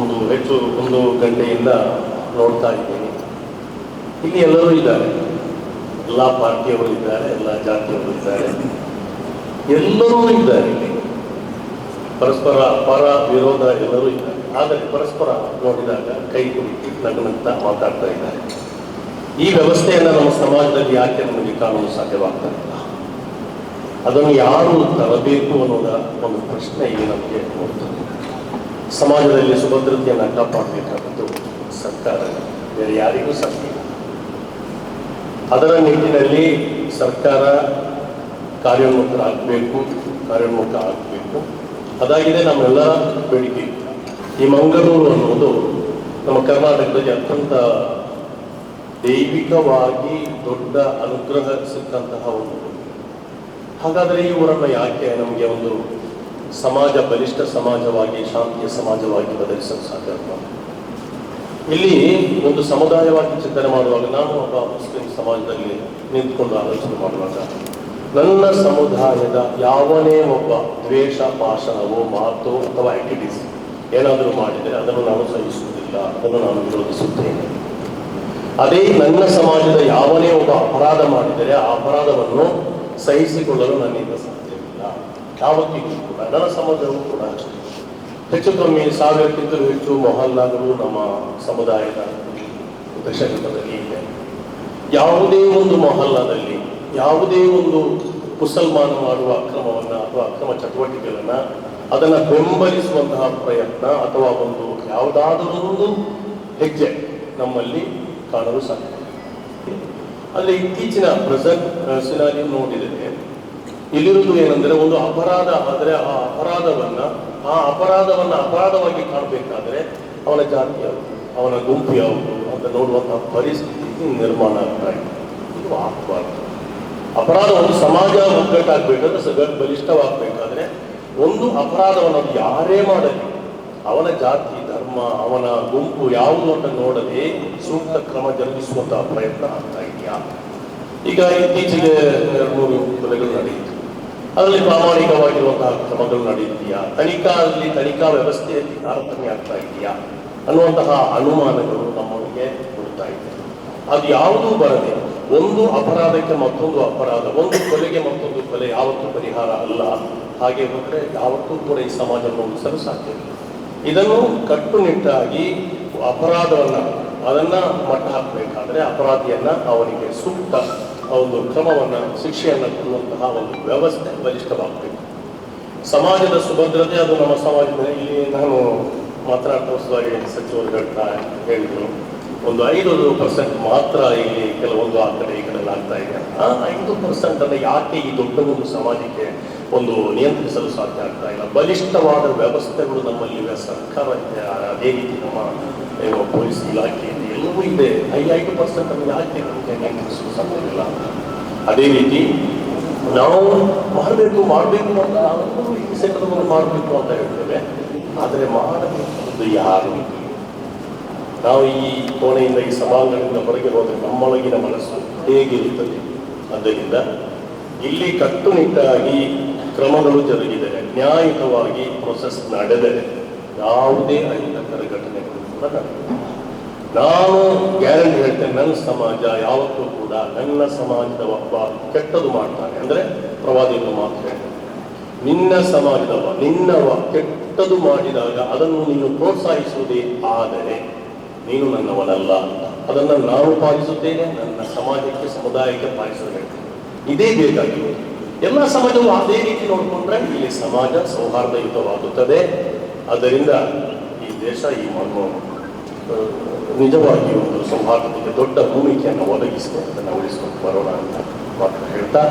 ಒಂದು ಹೆಚ್ಚು ಒಂದು ಗಂಟೆಯಿಂದ ನೋಡ್ತಾ ಇದ್ದೀನಿ. ಇಲ್ಲಿ ಎಲ್ಲರೂ ಇದ್ದಾರೆ. ಎಲ್ಲ ಪಾರ್ಟಿಯವರು ಇದ್ದಾರೆ, ಎಲ್ಲ ಜಾತಿಯವರು ಇದ್ದಾರೆ. ಎಲ್ಲರೂ ಇದ್ದಾರೆ ಇಲ್ಲಿ. ಪರಸ್ಪರ ಪರ ವಿರೋಧ ಎಲ್ಲರೂ ಇದ್ದಾರೆ. ಆದರೆ ಪರಸ್ಪರ ನೋಡಿದಾಗ ಕೈ ಕುಳಿತು ನಗನಂತ ಮಾತಾಡ್ತಾ ಇದ್ದಾರೆ. ಈ ವ್ಯವಸ್ಥೆಯನ್ನು ನಮ್ಮ ಸಮಾಜದಲ್ಲಿ ಯಾಕೆ ನಮಗೆ ಕಾಣಲು ಸಾಧ್ಯವಾಗ್ತಾ ಇಲ್ಲ ಅದನ್ನು ಯಾರು ತರಬೇಕು ಅನ್ನೋದ ಒಂದು ಪ್ರಶ್ನೆ ಇಲ್ಲಿ ನಮಗೆ ಮೂಡ್ತದೆ. ಸಮಾಜದಲ್ಲಿ ಸುಭದ್ರತೆಯನ್ನು ಕಾಪಾಡಬೇಕಾದದ್ದು ಸರ್ಕಾರ. ಬೇರೆ ಯಾರಿಗೂ ಸಾಧ್ಯ ಅದರ ನಿಟ್ಟಿನಲ್ಲಿ ಸರ್ಕಾರ ಕಾರ್ಯೋನ್ಮುಖರಾಗಬೇಕು ಕಾರ್ಯೋನ್ಮುಖ ಆಗಬೇಕು. ಅದಾಗಿದೆ ನಮ್ಮೆಲ್ಲ ಬೇಡಿಕೆ. ಈ ಮಂಗಳೂರು ಅನ್ನೋದು ನಮ್ಮ ಕರ್ನಾಟಕದಲ್ಲಿ ಅತ್ಯಂತ ದೈವಿಕವಾಗಿ ದೊಡ್ಡ ಅನುಗ್ರಹ ಸಿಕ್ಕಂತಹ ಒಂದು ಹಾಗಾದರೆ ಈ ಊರನ್ನು ಯಾಕೆ ನಮಗೆ ಒಂದು ಸಮಾಜ ಬಲಿಷ್ಠ ಸಮಾಜವಾಗಿ, ಶಾಂತಿಯ ಸಮಾಜವಾಗಿ ಬದಲಿಸಲು ಸಾಧ್ಯ ಇಲ್ಲಿ ಒಂದು ಸಮುದಾಯವಾಗಿ ಚಿಂತನೆ ಮಾಡುವಾಗ ನಾನು ಒಬ್ಬ ಮುಸ್ಲಿಂ ಸಮಾಜದಲ್ಲಿ ನಿಂತ್ಕೊಂಡು ಆಲೋಚನೆ ಮಾಡುವಾಗ, ನನ್ನ ಸಮುದಾಯದ ಯಾವನೇ ಒಬ್ಬ ದ್ವೇಷ ಭಾಷಣವೋ ಮಾತು ಅಥವಾ ಆಕ್ಟಿವಿಟೀಸ್ ಏನಾದರೂ ಮಾಡಿದರೆ ಅದನ್ನು ನಾನು ಸಹಿಸುವುದಿಲ್ಲ, ಅದನ್ನು ನಾನು ವಿರೋಧಿಸುತ್ತೇನೆ. ಅದೇ ನನ್ನ ಸಮಾಜದ ಯಾವನೇ ಒಬ್ಬ ಅಪರಾಧ ಮಾಡಿದರೆ ಆ ಅಪರಾಧವನ್ನು ಸಹಿಸಿಕೊಳ್ಳಲು ನನ್ನಿಂದ ಸಾಧ್ಯವಿಲ್ಲ. ಯಾವತ್ತಿಗೂ ಕೂಡ, ನನ್ನ ಸಮಾಜವೂ ಕೂಡ ಅಷ್ಟೇ. ಹೆಚ್ಚು ಕಮ್ಮಿ ಸಾವಿರಕ್ಕಿಂತಲೂ ಹೆಚ್ಚು ಮೊಹಲ್ಲಾಗಳು ನಮ್ಮ ಸಮುದಾಯದ ದಶಕದಲ್ಲಿ ಇದೆ. ಯಾವುದೇ ಒಂದು ಮೊಹಲ್ಲಾದಲ್ಲಿ, ಯಾವುದೇ ಒಂದು ಮುಸಲ್ಮಾನ ಮಾಡುವ ಅಕ್ರಮವನ್ನು ಅಥವಾ ಅಕ್ರಮ ಚಟುವಟಿಕೆಗಳನ್ನು, ಅದನ್ನು ಬೆಂಬಲಿಸುವಂತಹ ಪ್ರಯತ್ನ ಅಥವಾ ಒಂದು ಯಾವುದಾದರೂ ಒಂದು ಹೆಜ್ಜೆ ನಮ್ಮಲ್ಲಿ ಕಾಣಲು ಸಾಧ್ಯ. ಅಲ್ಲಿ ಇತ್ತೀಚಿನ ಪ್ರೆಸೆಂಟ್ ಸಿನಾರಿ ನೋಡಿದರೆ ಇಲ್ಲಿರುವುದು ಏನಂದ್ರೆ ಒಂದು ಅಪರಾಧ ಆದರೆ ಆ ಅಪರಾಧವನ್ನ ಆ ಅಪರಾಧವನ್ನ ಅಪರಾಧವಾಗಿ ಕಾಣಬೇಕಾದ್ರೆ ಅವನ ಜಾತಿ ಯಾವುದು ಅವನ ಗುಂಪು ಯಾವುದು ಅಂತ ನೋಡುವಂತಹ ಪರಿಸ್ಥಿತಿ ನಿರ್ಮಾಣ ಆಗ್ತಾ ಇದೆ. ಇದು ಅಪರಾಧ ಒಂದು ಸಮಾಜ ಒಗ್ಗಟ್ಟಾಗಬೇಕಾದ್ರೆ, ಸಗಟ್ ಬಲಿಷ್ಠವಾಗಬೇಕಾದ್ರೆ ಒಂದು ಅಪರಾಧವನ್ನು ಯಾರೇ ಮಾಡಲಿ, ಅವನ ಜಾತಿ, ಧರ್ಮ, ಅವನ ಗುಂಪು ಯಾವುದು ಅಂತ ನೋಡದೆ ಸೂಕ್ತ ಕ್ರಮ ಜರುಗಿಸುವಂತಹ ಪ್ರಯತ್ನ ಆಗ್ತಾ ಇದೆಯಾ? ಈಗ ಇತ್ತೀಚೆಗೆ ಎರಡು ಮೂರು ಅದರಲ್ಲಿ ಪ್ರಾಮಾಣಿಕವಾಗಿರುವಂತಹ ಕ್ರಮಗಳು ನಡೆಯುತ್ತೀಯಾ? ತನಿಖಾ ಅಲ್ಲಿ ತನಿಖಾ ವ್ಯವಸ್ಥೆಯಲ್ಲಿ ತಾರತಮ್ಯ ಆಗ್ತಾ ಇದೆಯಾ? ಅನ್ನುವಂತಹ ಅನುಮಾನಗಳು ನಮ್ಮೊಳಗೆ ಕೊಡ್ತಾ ಇದೆ. ಅದು ಯಾವುದೂ ಬರದೆ ಒಂದು ಅಪರಾಧಕ್ಕೆ ಮತ್ತೊಂದು ಅಪರಾಧ, ಒಂದು ಕೊಲೆಗೆ ಮತ್ತೊಂದು ಕೊಲೆ ಯಾವತ್ತೂ ಪರಿಹಾರ ಅಲ್ಲ. ಹಾಗೆ ಹೋದರೆ ಯಾವತ್ತೂ ಕೂಡ ಈ ಸಮಾಜವನ್ನು ಉಳಿಸಲು ಸಾಧ್ಯವಿಲ್ಲ ಇದನ್ನು ಕಟ್ಟುನಿಟ್ಟಾಗಿ ಅಪರಾಧವನ್ನು, ಅದನ್ನು ಮಟ್ಟ ಹಾಕಬೇಕಾದ್ರೆ ಅಪರಾಧಿಯನ್ನು ಅವನಿಗೆ ಸೂಕ್ತ ಒಂದು ಕ್ರಮವನ್ನು ಶಿಕ್ಷೆಯನ್ನು ಕೊಡುವಂತಹ ಒಂದು ವ್ಯವಸ್ಥೆ ಬಲಿಷ್ಠವಾಗಬೇಕು. ಸಮಾಜದ ಸುಭದ್ರತೆ ಅದು ನಮ್ಮ ಸಮಾಜದಲ್ಲಿ ನಾನು ಮಾತನಾಡ್ತಾ ಹೊಸದಾಗಿ ಸಚಿವರು ಹೇಳ್ತಾ ಹೇಳಿದ್ರು, ಒಂದು ಐದು ಪರ್ಸೆಂಟ್ ಮಾತ್ರ ಇಲ್ಲಿ ಕೆಲವೊಂದು ಆ ಕಡೆ ಈ ಕಡೆ ಆಗ್ತಾ ಇದೆ. ಆ ಐದು ಪರ್ಸೆಂಟ್ ಅನ್ನು ಯಾಕೆ ಈ ದೊಡ್ಡ ಒಂದು ಸಮಾಜಕ್ಕೆ ಒಂದು ನಿಯಂತ್ರಿಸಲು ಸಾಧ್ಯ ಆಗ್ತಾ ಇಲ್ಲ. ಬಲಿಷ್ಠವಾದ ವ್ಯವಸ್ಥೆಗಳು ನಮ್ಮಲ್ಲಿವೆ ಸರ್ಕಾರ ಅದೇ ರೀತಿ ನಮ್ಮ ಪೊಲೀಸ್ ಇಲಾಖೆ ಇದೆ. ಎಲ್ಲವೂ ಇದೆ. ಐದು ಪರ್ಸೆಂಟ್ ನಮಗೆ ಯಾಕೆ ನಿಯಂತ್ರಿಸಲು ಇಲ್ಲ. ಅದೇ ರೀತಿ ನಾವು ಮಾಡಬೇಕು ಮಾಡಬೇಕು ಅಂತ ನಾವು ಈ ಸೆಕ್ಟರ್ವನ್ನು ಮಾಡಬೇಕು ಅಂತ ಹೇಳ್ತೇವೆ. ಆದರೆ ಮಾಡಬೇಕು ಯಾರು ನಾವು ಈ ಕೋಣೆಯಿಂದ, ಈ ಸಭಾಂಗಣದಿಂದ ಹೊರಗೆ ಹೋದರೆ ನಮ್ಮೊಳಗಿನ ಮನಸ್ಸು ಹೇಗಿರುತ್ತದೆ? ಆದ್ದರಿಂದ ಇಲ್ಲಿ ಕಟ್ಟುನಿಟ್ಟಾಗಿ ಕ್ರಮಗಳು ಜರುಗಿದೆ. ನ್ಯಾಯಿಕವಾಗಿ ಪ್ರೊಸೆಸ್ ನಡೆದರೆ ಯಾವುದೇ ಅಹಿತಕರ ಘಟನೆಗಳು ಕೂಡ ನಾನು ಗ್ಯಾರಂಟಿ ಹೇಳ್ತೇನೆ, ನನ್ನ ಸಮಾಜ ಯಾವತ್ತೂ ಕೂಡ ನನ್ನ ಸಮಾಜದ ಒಬ್ಬ ಕೆಟ್ಟದು ಮಾಡ್ತಾನೆ ಅಂದ್ರೆ ಪ್ರವಾದಿಗಳು ಮಾತ್ರ ಹೇಳ್ತಾರೆ. ನಿನ್ನ ಸಮಾಜದವ, ನಿನ್ನವ ಕೆಟ್ಟದು ಮಾಡಿದಾಗ ಅದನ್ನು ನೀನು ಪ್ರೋತ್ಸಾಹಿಸುವುದೇ ಆದರೆ ನೀನು ನನ್ನವನಲ್ಲ ಅದನ್ನು ನಾನು ಪಾಲಿಸುತ್ತೇನೆ, ನನ್ನ ಸಮಾಜಕ್ಕೆ, ಸಮುದಾಯಕ್ಕೆ ಪಾಲಿಸಬೇಕು ಇದೇ ಬೇಕಾಗಿರುವುದು ಎಲ್ಲ ಸಮಾಜವು ಅದೇ ರೀತಿ ನೋಡಿಕೊಂಡ್ರೆ ಇಲ್ಲಿ ಸಮಾಜ ಸೌಹಾರ್ದಯುತವಾಗುತ್ತದೆ. ಅದರಿಂದ ಈ ದೇಶ, ಈ ನಿಜವಾಗಿಯೂ ನಿಜವಾಗಿ ಒಂದು ಸೌಹಾರ್ದತೆಗೆ ದೊಡ್ಡ ಭೂಮಿಕೆಯನ್ನು ಅದನ್ನು ಉಳಿಸಿಕೊಂಡು ಬರೋಣ ಅಂತ ಮಾತ್ರ ಹೇಳ್ತಾ